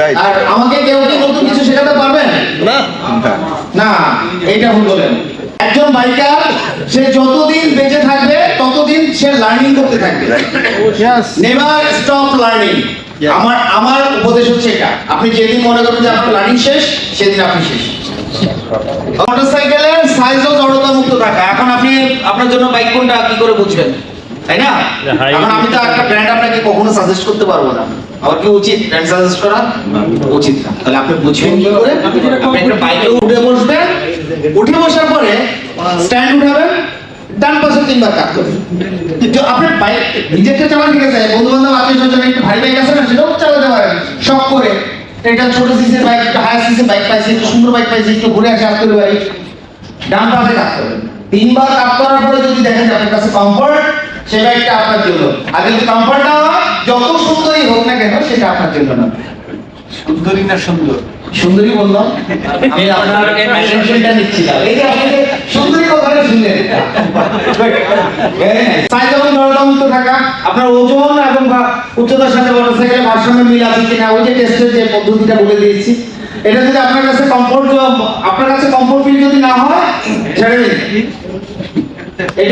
Right. আর আমাকে কেউ কি নতুন কিছু শেখাতে পারবেন না। না এইটা ভুল বলেন একজন বাইকার সে যতদিন বেঁচে থাকবে ততদিন সে লার্নিং করতে থাকবে। নেভার স্টপ লার্নিং আমার আমার উপদেশ হচ্ছে এটা। আপনি যেদিন মনে করবেন যে আপনার লার্নিং শেষ সেদিন আপনি শেষ। মোটরসাইকেলের সাইজও জড়তা মুক্ত থাকা। এখন আপনি আপনার জন্য বাইক কোনটা কি করে বুঝবেন? তাই না? এখন আমি তো একটা ব্র্যান্ড আপনাকে কখনো সাজেস্ট করতে পারব না। আমার কি উচিত? ব্র্যান্ড সাজেস্ট করা? উচিত না। তাহলে আপনি বুঝবেন কি করে? আপনি একটা বাইকে উঠে বসবেন। উঠে বসার পরে স্ট্যান্ড উঠাবেন। ডান পাশে তিনবার কাজ করবেন। আপনার বাইক নিজেরটা চালান ঠিক আছে। বন্ধু বান্ধব আত্মীয় স্বজন একটু ভারী বাইক আছে না সেটাও চালাতে পারেন। শখ করে। এটা ছোট সিসির বাইক একটু হায়ার সিসির বাইক পাইছি একটু সুন্দর বাইক পাইছি একটু ঘুরে আসে আসতে পারি ডান পাশে কাজ করবেন। তিনবার কাজ করার পরে যদি দেখেন যে আপনার কাছে কমফর্ট সে বাইকটা আপনার জন্য। আর যদি কমফর্ট না হয় যত সুন্দরই হোক না কেন সেটা আপনার জন্য না। সুন্দরী না সুন্দর? সুন্দরী বললাম। আমি আপনার অ্যাটেনশনটা নিচ্ছি না এই যে আপনাকে সুন্দরী কথাটা শুনলেন। সাইজ এবং দরদামুক্ত থাকা। আপনার ওজন এবং বা উচ্চতার সাথে মোটরসাইকেলের ভারসাম্য মিল আছে কিনা ওই যে টেস্টের যে পদ্ধতিটা বলে দিয়েছি। এটা যদি আপনার কাছে কমফোর্ট আপনার কাছে কমফোর্ট ফিল যদি না হয় ছেড়ে দিন। এটা